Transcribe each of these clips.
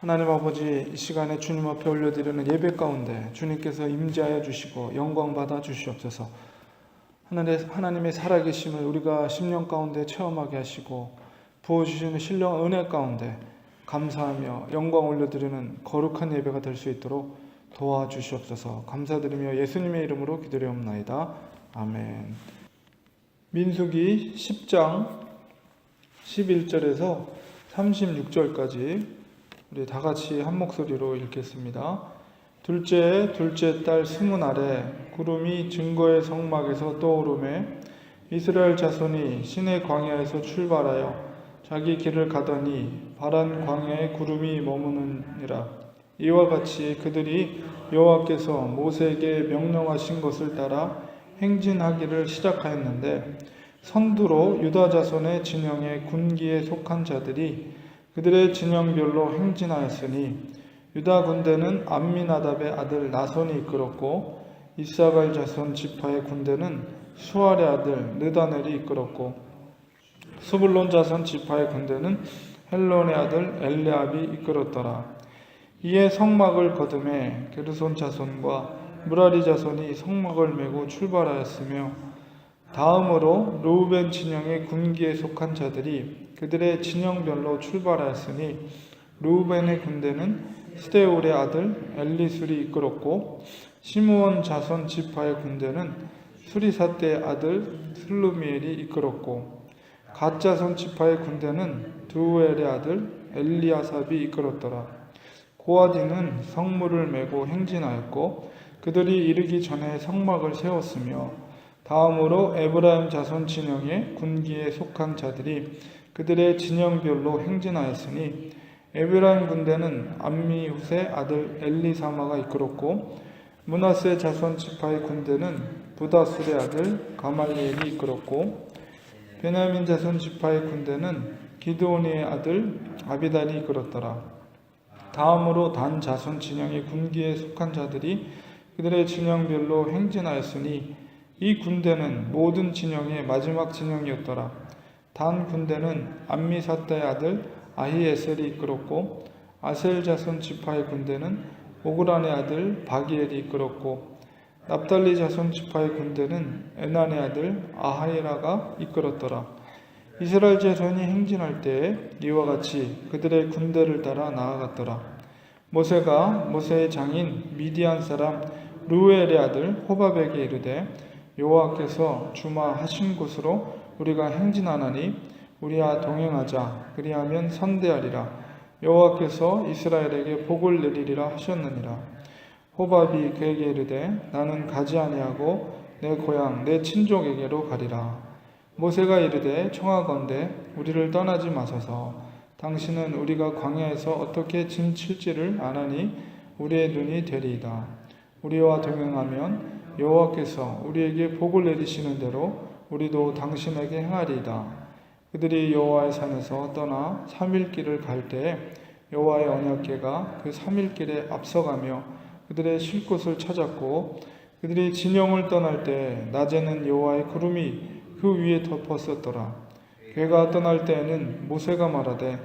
하나님 아버지 이 시간에 주님 앞에 올려드리는 예배 가운데 주님께서 임재하여 주시고 영광 받아 주시옵소서. 하나님의, 하나님의 살아계심을 우리가 10년 가운데 체험하게 하시고 부어주시는 신령 은혜 가운데 감사하며 영광 올려드리는 거룩한 예배가 될 수 있도록 도와주시옵소서. 감사드리며 예수님의 이름으로 기도리옵나이다. 아멘. 민수기 10장 11절에서 36절까지 우리 다 같이 한 목소리로 읽겠습니다. 둘째 둘째 달 스무 날에 구름이 증거의 성막에서 떠오르매 이스라엘 자손이 신의 광야에서 출발하여 자기 길을 가더니 바란 광야에 구름이 머무느니라 이와 같이 그들이 여호와께서 모세에게 명령하신 것을 따라 행진하기를 시작하였는데 선두로 유다 자손의 진영의 군기에 속한 자들이 그들의 진영별로 행진하였으니 유다 군대는 암미나답의 아들 나손이 이끌었고 이사갈 자손 지파의 군대는 수알의 아들 느다넬이 이끌었고 수불론 자손 지파의 군대는 헬론의 아들 엘레압이 이끌었더라. 이에 성막을 거듭해 게르손 자손과 무라리 자손이 성막을 메고 출발하였으며 다음으로 루우벤 진영의 군기에 속한 자들이 그들의 진영별로 출발하였으니 루우벤의 군대는 스데울의 아들 엘리술이 이끌었고 시므온 자손 지파의 군대는 수리사떼의 아들 슬루미엘이 이끌었고 갓 자손 지파의 군대는 두우엘의 아들 엘리아삽이 이끌었더라. 고아디는 성물을 메고 행진하였고 그들이 이르기 전에 성막을 세웠으며 다음으로 에브라임 자손 진영의 군기에 속한 자들이 그들의 진영별로 행진하였으니 에브라임 군대는 암미훗의 아들 엘리사마가 이끌었고 문하세 자손 지파의 군대는 부다술의 아들 가말리엘이 이끌었고 베냐민 자손 지파의 군대는 기드오니의 아들 아비단이 이끌었더라. 다음으로 단 자손 진영의 군기에 속한 자들이 그들의 진영별로 행진하였으니 이 군대는 모든 진영의 마지막 진영이었더라. 단 군대는 암미사다의 아들 아히에셀이 이끌었고 아셀 자손 지파의 군대는 오그란의 아들 바기엘이 이끌었고 납달리 자손 지파의 군대는 에난의 아들 아하이라가 이끌었더라. 이스라엘 자손이 행진할 때에 이와 같이 그들의 군대를 따라 나아갔더라. 모세가 모세의 장인 미디안 사람 루엘의 아들 호밥에게 이르되 여호와께서 주마하신 곳으로 우리가 행진하나니 우리와 동행하자. 그리하면 선대하리라. 여호와께서 이스라엘에게 복을 내리리라 하셨느니라. 호밥이 그에게 이르되 나는 가지 아니하고 내 고향 내 친족에게로 가리라. 모세가 이르되 청하건대 우리를 떠나지 마소서. 당신은 우리가 광야에서 어떻게 짐 칠지를 아나니 우리의 눈이 되리이다. 우리와 동행하면 여호와께서 우리에게 복을 내리시는 대로 우리도 당신에게 행하리이다. 그들이 여호와의 산에서 떠나 3일 길을 갈 때에 여호와의 언약궤가 그 3일 길에 앞서가며 그들의 쉴 곳을 찾았고 그들이 진영을 떠날 때 낮에는 여호와의 구름이 그 위에 덮었었더라. 괴가 떠날 때에는 모세가 말하되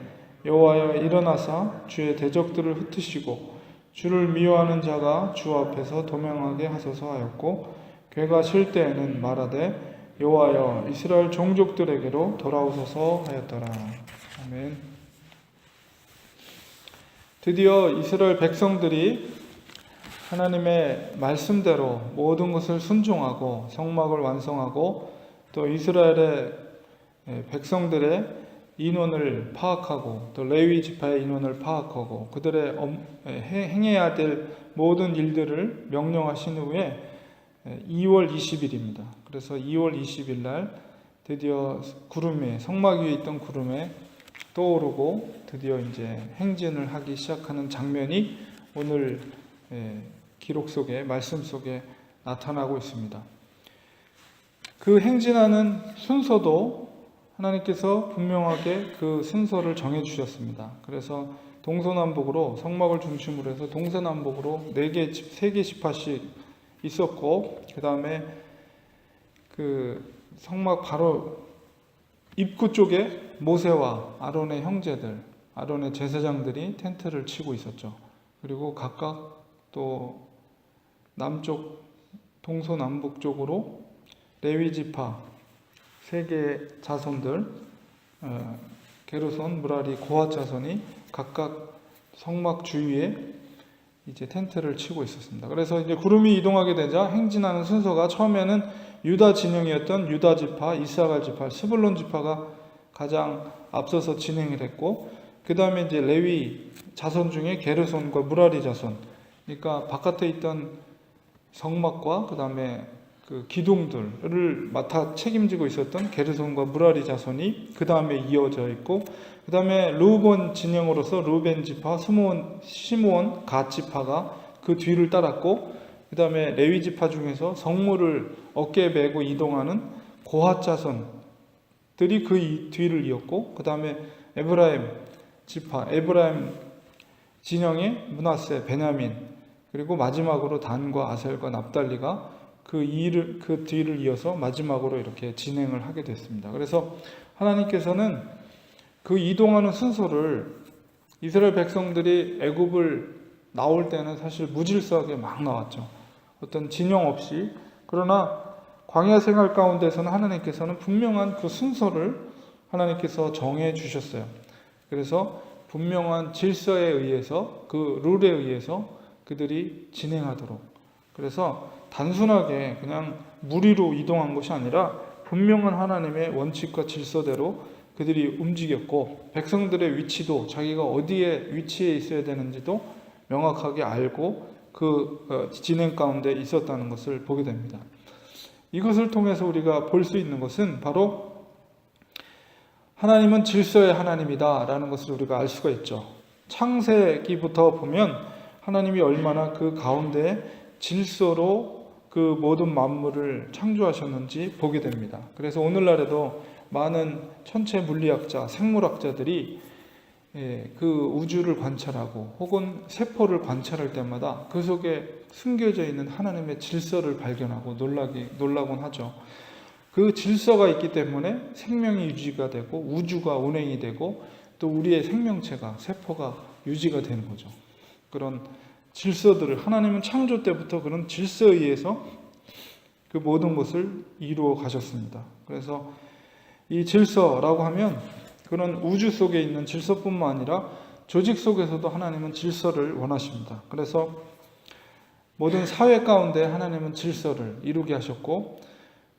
여호와여 일어나사 주의 대적들을 흩으시고 주를 미워하는 자가 주 앞에서 도명하게 하소서 하였고 괴가 쉴 때에는 말하되 여호와여 이스라엘 종족들에게로 돌아오소서 하였더라. 아멘. 드디어 이스라엘 백성들이 하나님의 말씀대로 모든 것을 순종하고 성막을 완성하고 또 이스라엘의 백성들의 인원을 파악하고 또 레위 지파의 인원을 파악하고 그들의 행해야 될 모든 일들을 명령하신 후에 2월 20일입니다. 그래서 2월 20일 날 드디어 구름에 성막 위에 있던 구름에 떠오르고 드디어 이제 행진을 하기 시작하는 장면이 오늘 기록 속에 말씀 속에 나타나고 있습니다. 그 행진하는 순서도 하나님께서 분명하게 그 순서를 정해 주셨습니다. 그래서 동서남북으로 성막을 중심으로 해서 동서남북으로 네 개, 세개 지파씩 있었고 그 다음에 그 성막 바로 입구 쪽에 모세와 아론의 형제들 아론의 제사장들이 텐트를 치고 있었죠. 그리고 각각 또 남쪽 동서남북 쪽으로 레위 지파 세 개의 자손들 어, 게르손, 무라리, 고핫 자손이 각각 성막 주위에 이제 텐트를 치고 있었습니다. 그래서 이제 구름이 이동하게 되자 행진하는 순서가 처음에는 유다 진영이었던 유다 지파, 이스라엘 지파, 스불론 지파가 가장 앞서서 진행을 했고 그 다음에 이제 레위 자손 중에 게르손과 무라리 자손, 그러니까 바깥에 있던 성막과 그 다음에 그 기둥들을 맡아 책임지고 있었던 게르손과 무라리 자손이 그 다음에 이어져 있고 그 다음에 루본 진영으로서 루벤 지파, 스모온, 시므온, 갓 지파가 그 뒤를 따랐고 그 다음에 레위 지파 중에서 성물을 어깨에 메고 이동하는 고핫 자손들이 그 이- 뒤를 이었고 그 다음에 에브라임 지파, 에브라임 진영의 문하세, 베냐민 그리고 마지막으로 단과 아셀과 납달리가 그 일을 그 뒤를 이어서 마지막으로 이렇게 진행을 하게 됐습니다. 그래서 하나님께서는 그 이동하는 순서를 이스라엘 백성들이 애굽을 나올 때는 사실 무질서하게 막 나왔죠. 어떤 진영 없이 그러나 광야 생활 가운데서는 하나님께서는 분명한 그 순서를 하나님께서 정해 주셨어요. 그래서 분명한 질서에 의해서 그 룰에 의해서 그들이 진행하도록 그래서 단순하게 그냥 무리로 이동한 것이 아니라 분명한 하나님의 원칙과 질서대로 그들이 움직였고 백성들의 위치도 자기가 어디에 위치해 있어야 되는지도 명확하게 알고 그 어, 진행 가운데 있었다는 것을 보게 됩니다. 이것을 통해서 우리가 볼 수 있는 것은 바로 하나님은 질서의 하나님이다 라는 것을 우리가 알 수가 있죠. 창세기부터 보면 하나님이 얼마나 그 가운데 질서로 그 모든 만물을 창조하셨는지 보게 됩니다. 그래서 오늘날에도 많은 천체 물리학자, 생물학자들이 예, 그 우주를 관찰하고 혹은 세포를 관찰할 때마다 그 속에 숨겨져 있는 하나님의 질서를 발견하고 놀라기 놀라곤 하죠. 그 질서가 있기 때문에 생명이 유지가 되고 우주가 운행이 되고 또 우리의 생명체가 세포가 유지가 되는 거죠. 그런 질서들을 하나님은 창조 때부터 그런 질서에 의해서 그 모든 것을 이루어 가셨습니다. 그래서 이 질서라고 하면 그런 우주 속에 있는 질서뿐만 아니라 조직 속에서도 하나님은 질서를 원하십니다. 그래서 모든 사회 가운데 하나님은 질서를 이루게 하셨고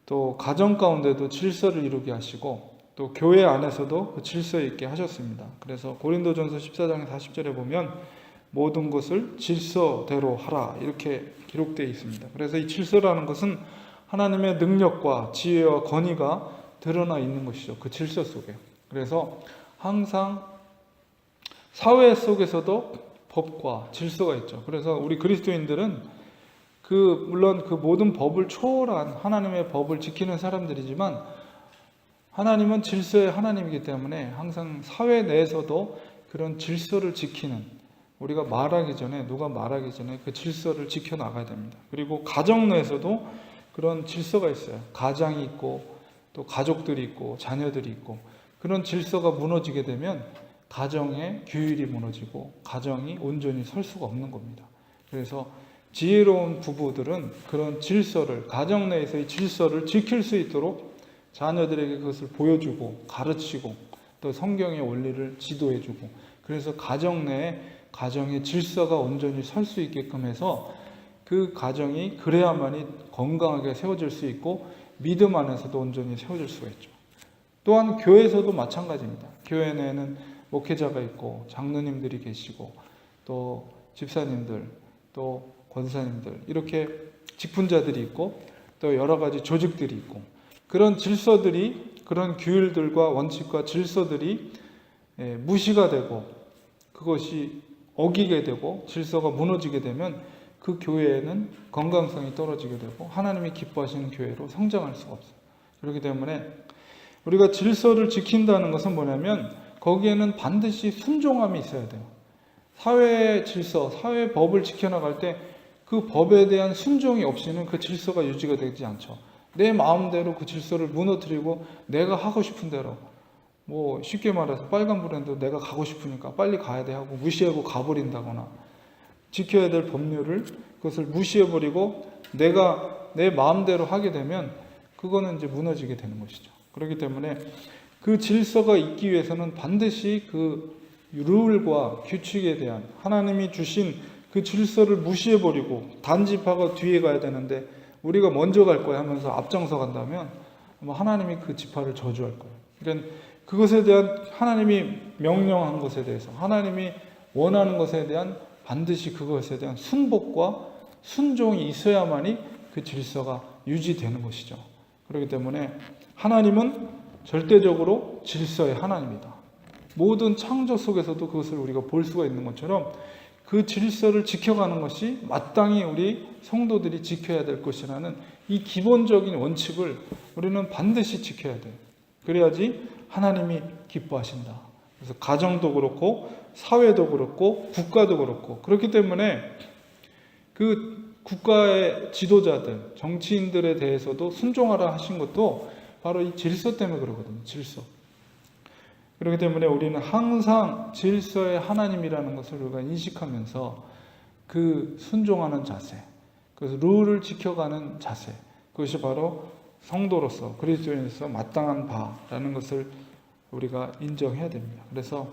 또 가정 가운데도 질서를 이루게 하시고 또 교회 안에서도 그 질서 있게 하셨습니다. 그래서 고린도전서 14장 40절에 보면 모든 것을 질서대로 하라 이렇게 기록되어 있습니다. 그래서 이 질서라는 것은 하나님의 능력과 지혜와 권위가 드러나 있는 것이죠. 그 질서 속에. 그래서 항상 사회 속에서도 법과 질서가 있죠. 그래서 우리 그리스도인들은 그 물론 그 모든 법을 초월한 하나님의 법을 지키는 사람들이지만 하나님은 질서의 하나님이기 때문에 항상 사회 내에서도 그런 질서를 지키는 우리가 말하기 전에 누가 말하기 전에 그 질서를 지켜 나가야 됩니다. 그리고 가정 내에서도 그런 질서가 있어요. 가장이 있고 또 가족들이 있고 자녀들이 있고 그런 질서가 무너지게 되면 가정의 규율이 무너지고 가정이 온전히 설 수가 없는 겁니다. 그래서 지혜로운 부부들은 그런 질서를 가정 내에서의 질서를 지킬 수 있도록 자녀들에게 그것을 보여주고 가르치고 또 성경의 원리를 지도해주고 그래서 가정 내에 가정의 질서가 온전히 설 수 있게끔 해서 그 가정이 그래야만이 건강하게 세워질 수 있고 믿음 안에서도 온전히 세워질 수가 있죠. 또한 교회에서도 마찬가지입니다. 교회 내에는 목회자가 있고 장로님들이 계시고 또 집사님들 또 권사님들 이렇게 직분자들이 있고 또 여러 가지 조직들이 있고 그런 질서들이 그런 규율들과 원칙과 질서들이 예, 무시가 되고 그것이 어기게 되고 질서가 무너지게 되면 그 교회에는 건강성이 떨어지게 되고 하나님이 기뻐하시는 교회로 성장할 수가 없어요. 그렇기 때문에 우리가 질서를 지킨다는 것은 뭐냐면 거기에는 반드시 순종함이 있어야 돼요. 사회 질서, 사회 법을 지켜나갈 때 그 법에 대한 순종이 없이는 그 질서가 유지가 되지 않죠. 내 마음대로 그 질서를 무너뜨리고 내가 하고 싶은 대로 뭐 쉽게 말해서 빨간불인데 내가 가고 싶으니까 빨리 가야 돼 하고 무시하고 가버린다거나 지켜야 될 법률을 그것을 무시해버리고 내가 내 마음대로 하게 되면 그거는 이제 무너지게 되는 것이죠. 그렇기 때문에 그 질서가 있기 위해서는 반드시 그 룰과 규칙에 대한 하나님이 주신 그 질서를 무시해버리고 단지파가 뒤에 가야 되는데 우리가 먼저 갈 거야 하면서 앞장서 간다면 하나님이 그 지파를 저주할 거예요. 그러니까 그것에 대한 하나님이 명령한 것에 대해서 하나님이 원하는 것에 대한 반드시 그것에 대한 순복과 순종이 있어야만이 그 질서가 유지되는 것이죠. 그렇기 때문에 하나님은 절대적으로 질서의 하나님이다. 모든 창조 속에서도 그것을 우리가 볼 수가 있는 것처럼 그 질서를 지켜가는 것이 마땅히 우리 성도들이 지켜야 될 것이라는 이 기본적인 원칙을 우리는 반드시 지켜야 돼요. 그래야지 하나님이 기뻐하신다. 그래서 가정도 그렇고 사회도 그렇고 국가도 그렇고 그렇기 때문에 그 국가의 지도자들, 정치인들에 대해서도 순종하라 하신 것도 바로 이 질서 때문에 그러거든요. 질서. 그렇기 때문에 우리는 항상 질서의 하나님이라는 것을 우리가 인식하면서 그 순종하는 자세, 그래서 룰을 지켜가는 자세, 그것이 바로 성도로서 그리스도인으로서 마땅한 바라는 것을 우리가 인정해야 됩니다. 그래서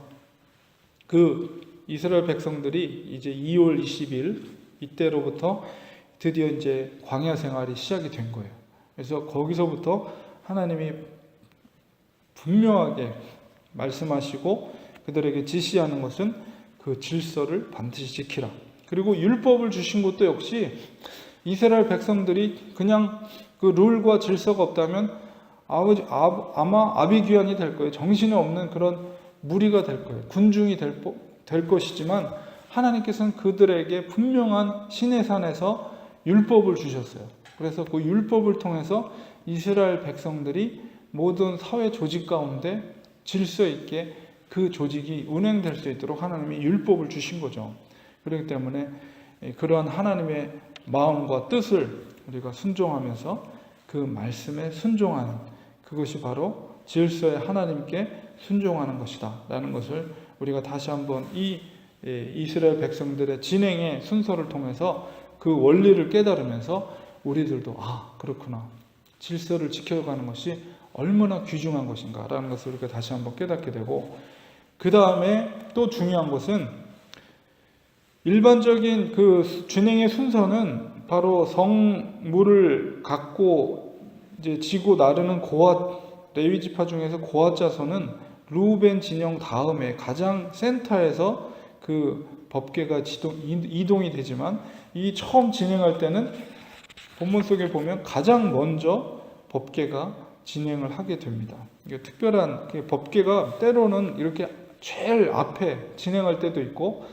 그 이스라엘 백성들이 이제 2월 20일 이때로부터 드디어 이제 광야 생활이 시작이 된 거예요. 그래서 거기서부터 하나님이 분명하게 말씀하시고 그들에게 지시하는 것은 그 질서를 반드시 지키라. 그리고 율법을 주신 것도 역시 이스라엘 백성들이 그냥 그 룰과 질서가 없다면 아버지, 아, 아마 아비규환이 될 거예요. 정신이 없는 그런 무리가 될 거예요. 군중이 될, 될 것이지만 하나님께서는 그들에게 분명한 신의 산에서 율법을 주셨어요. 그래서 그 율법을 통해서 이스라엘 백성들이 모든 사회 조직 가운데 질서 있게 그 조직이 운행될 수 있도록 하나님이 율법을 주신 거죠. 그렇기 때문에 그러한 하나님의 마음과 뜻을 우리가 순종하면서 그 말씀에 순종하는 그것이 바로 질서의 하나님께 순종하는 것이다. 라는 것을 우리가 다시 한번 이 이스라엘 백성들의 진행의 순서를 통해서 그 원리를 깨달으면서 우리들도 아, 그렇구나. 질서를 지켜가는 것이 얼마나 귀중한 것인가라는 것을 우리가 다시 한번 깨닫게 되고 그 다음에 또 중요한 것은 일반적인 그 진행의 순서는 바로 성물을 갖고 이제 지고 나르는 고아 레위 지파 중에서 고아 자손은 루벤 진영 다음에 가장 센터에서 그 법계가 지동, 이동이 되지만 이 처음 진행할 때는 본문 속에 보면 가장 먼저 법계가 진행을 하게 됩니다. 이게 특별한 그 법계가 때로는 이렇게 제일 앞에 진행할 때도 있고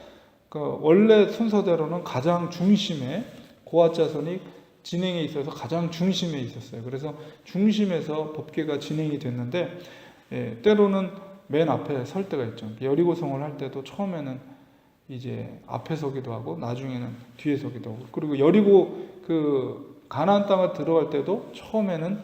그 원래 순서대로는 가장 중심에 고아 자손이 진행에 있어서 가장 중심에 있었어요. 그래서 중심에서 법계가 진행이 됐는데 예, 때로는 맨 앞에 설 때가 있죠. 여리고성을 할 때도 처음에는 이제 앞에 서기도 하고 나중에는 뒤에 서기도 하고 그리고 여리고 그 가나안 땅을 들어갈 때도 처음에는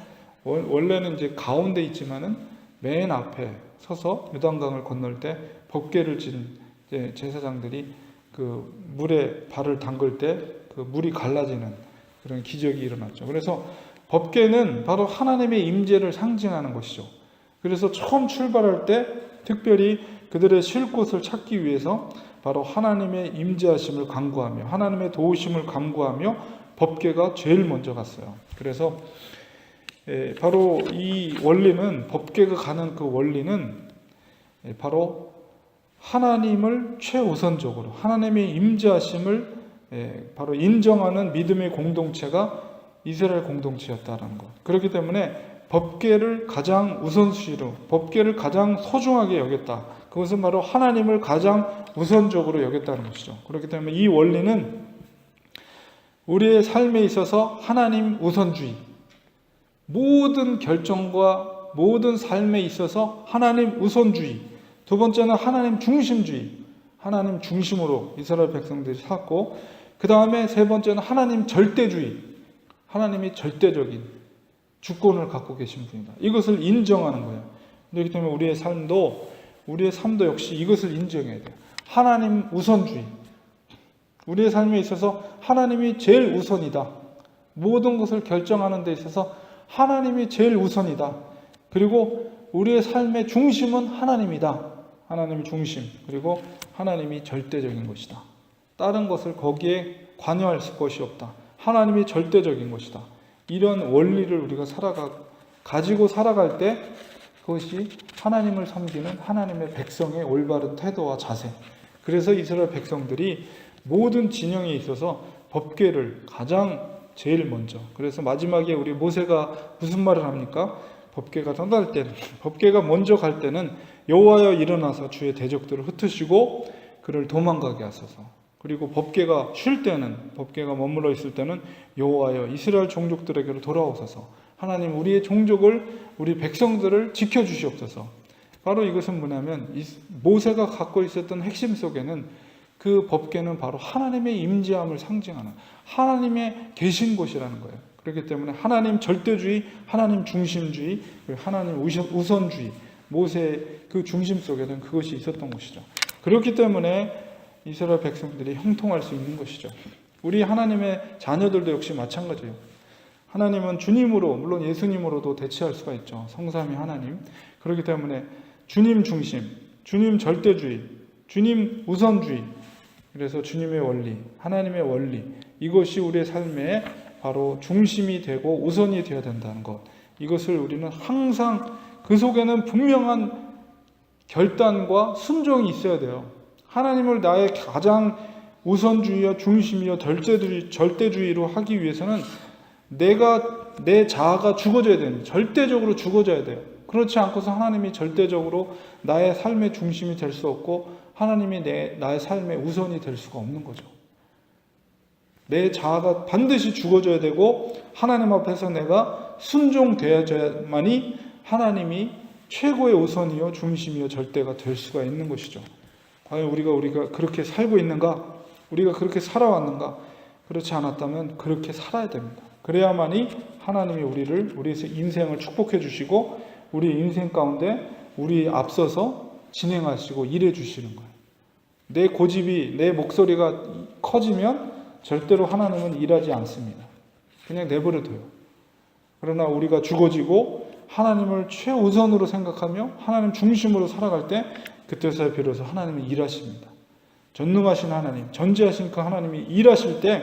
원래는 이제 가운데 있지만은 맨 앞에 서서 요단강을 건널 때 법궤를 진 제사장들이 그 물에 발을 담글 때 그 물이 갈라지는 그런 기적이 일어났죠. 그래서 법궤는 바로 하나님의 임재를 상징하는 것이죠. 그래서 처음 출발할 때 특별히 그들의 쉴 곳을 찾기 위해서 바로 하나님의 임재하심을 간구하며 하나님의 도우심을 간구하며 법궤가 제일 먼저 갔어요. 그래서 예, 바로 이 원리는 법계가 가는 그 원리는 예, 바로 하나님을 최우선적으로 하나님의 임재하심을 예, 바로 인정하는 믿음의 공동체가 이스라엘 공동체였다는 것. 그렇기 때문에 법계를 가장 우선순위로, 법계를 가장 소중하게 여겼다. 그것은 바로 하나님을 가장 우선적으로 여겼다는 것이죠. 그렇기 때문에 이 원리는 우리의 삶에 있어서 하나님 우선주의, 모든 결정과 모든 삶에 있어서 하나님 우선주의, 두 번째는 하나님 중심주의, 하나님 중심으로 이스라엘 백성들이 살고, 그 다음에 세 번째는 하나님 절대주의, 하나님이 절대적인 주권을 갖고 계신 분이다. 이것을 인정하는 거예요. 그렇기 때문에 우리의 삶도 우리의 삶도 역시 이것을 인정해야 돼요. 하나님 우선주의. 우리의 삶에 있어서 하나님이 제일 우선이다. 모든 것을 결정하는 데 있어서 하나님이 제일 우선이다. 그리고 우리의 삶의 중심은 하나님이다. 하나님이 중심. 그리고 하나님이 절대적인 것이다. 다른 것을 거기에 관여할 것이 없다. 하나님이 절대적인 것이다. 이런 원리를 우리가 살아가 가지고 살아갈 때 그것이 하나님을 섬기는 하나님의 백성의 올바른 태도와 자세. 그래서 이스라엘 백성들이 모든 진영에 있어서 법궤를 가장 제일 먼저. 그래서 마지막에 우리 모세가 무슨 말을 합니까? 법궤가 떠날 때는 법궤가 먼저 갈 때는 여호와여 일어나서 주의 대적들을 흩으시고 그를 도망가게 하소서. 그리고 법궤가 쉴 때는 법궤가 머물러 있을 때는 여호와여 이스라엘 종족들에게로 돌아오소서. 하나님 우리의 종족을 우리 백성들을 지켜 주시옵소서. 바로 이것은 뭐냐면 이 모세가 갖고 있었던 핵심 속에는 그 법궤는 바로 하나님의 임재함을 상징하는 하나님의 계신 곳이라는 거예요. 그렇기 때문에 하나님 절대주의, 하나님 중심주의, 그리고 하나님 우선- 우선주의, 모세 그 중심 속에는 그것이 있었던 것이죠. 그렇기 때문에 이스라엘 백성들이 형통할 수 있는 것이죠. 우리 하나님의 자녀들도 역시 마찬가지예요. 하나님은 주님으로 물론 예수님으로도 대체할 수가 있죠. 성삼위 하나님. 그렇기 때문에 주님 중심, 주님 절대주의, 주님 우선주의. 그래서 주님의 원리, 하나님의 원리 이것이 우리의 삶에 바로 중심이 되고 우선이 되어야 된다는 것. 이것을 우리는 항상 그 속에는 분명한 결단과 순종이 있어야 돼요. 하나님을 나의 가장 우선주의와 중심이요 절대주의, 절대주의로 하기 위해서는 내가 내 자아가 죽어져야 됩니다. 절대적으로 죽어져야 돼요. 그렇지 않고서 하나님이 절대적으로 나의 삶의 중심이 될 수 없고 하나님이 내 나의 삶의 우선이 될 수가 없는 거죠. 내 자아가 반드시 죽어져야 되고 하나님 앞에서 내가 순종되어야만이 하나님이 최고의 우선이요 중심이요 절대가 될 수가 있는 것이죠. 과연 우리가 우리가 그렇게 살고 있는가? 우리가 그렇게 살아왔는가? 그렇지 않았다면 그렇게 살아야 됩니다. 그래야만이 하나님이 우리를 우리 인생을 축복해 주시고 우리 인생 가운데 우리 앞서서 진행하시고 일해 주시는 거예요. 내 고집이 내 목소리가 커지면 절대로 하나님은 일하지 않습니다. 그냥 내버려 둬요. 그러나 우리가 죽어지고 하나님을 최우선으로 생각하며 하나님 중심으로 살아갈 때 그때서야 비로소 하나님이 일하십니다. 전능하신 하나님, 전지하신 그 하나님이 일하실 때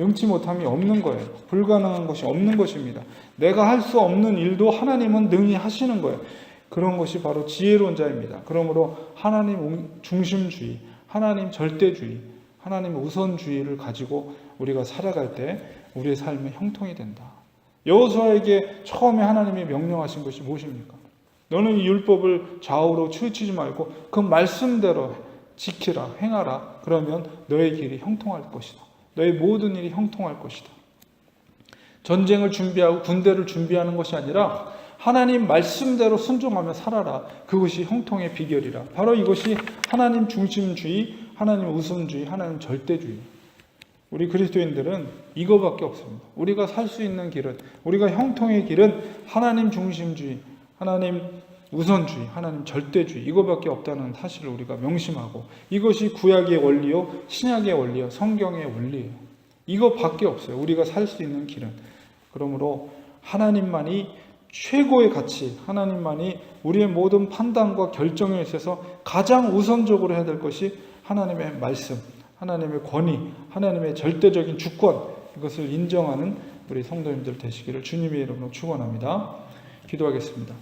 능치 못함이 없는 거예요. 불가능한 것이 없는 것입니다. 내가 할 수 없는 일도 하나님은 능히 하시는 거예요. 그런 것이 바로 지혜로운 자입니다. 그러므로 하나님 중심주의, 하나님 절대주의, 하나님 우선주의를 가지고 우리가 살아갈 때 우리의 삶의 형통이 된다. 여호수아에게 처음에 하나님이 명령하신 것이 무엇입니까? 너는 이 율법을 좌우로 치우치지 말고 그 말씀대로 지키라, 행하라. 그러면 너의 길이 형통할 것이다. 너의 모든 일이 형통할 것이다. 전쟁을 준비하고 군대를 준비하는 것이 아니라 하나님 말씀대로 순종하며 살아라. 그것이 형통의 비결이라. 바로 이것이 하나님 중심주의, 하나님 우선주의, 하나님 절대주의. 우리 그리스도인들은 이거밖에 없습니다. 우리가 살 수 있는 길은, 우리가 형통의 길은 하나님 중심주의, 하나님 우선주의, 하나님 절대주의, 이거밖에 없다는 사실을 우리가 명심하고 이것이 구약의 원리요, 신약의 원리요, 성경의 원리예요. 이거밖에 없어요. 우리가 살 수 있는 길은. 그러므로 하나님만이 최고의 가치, 하나님만이 우리의 모든 판단과 결정에 있어서 가장 우선적으로 해야 될 것이 하나님의 말씀, 하나님의 권위, 하나님의 절대적인 주권, 이것을 인정하는 우리 성도님들 되시기를 주님의 이름으로 축원합니다. 기도하겠습니다.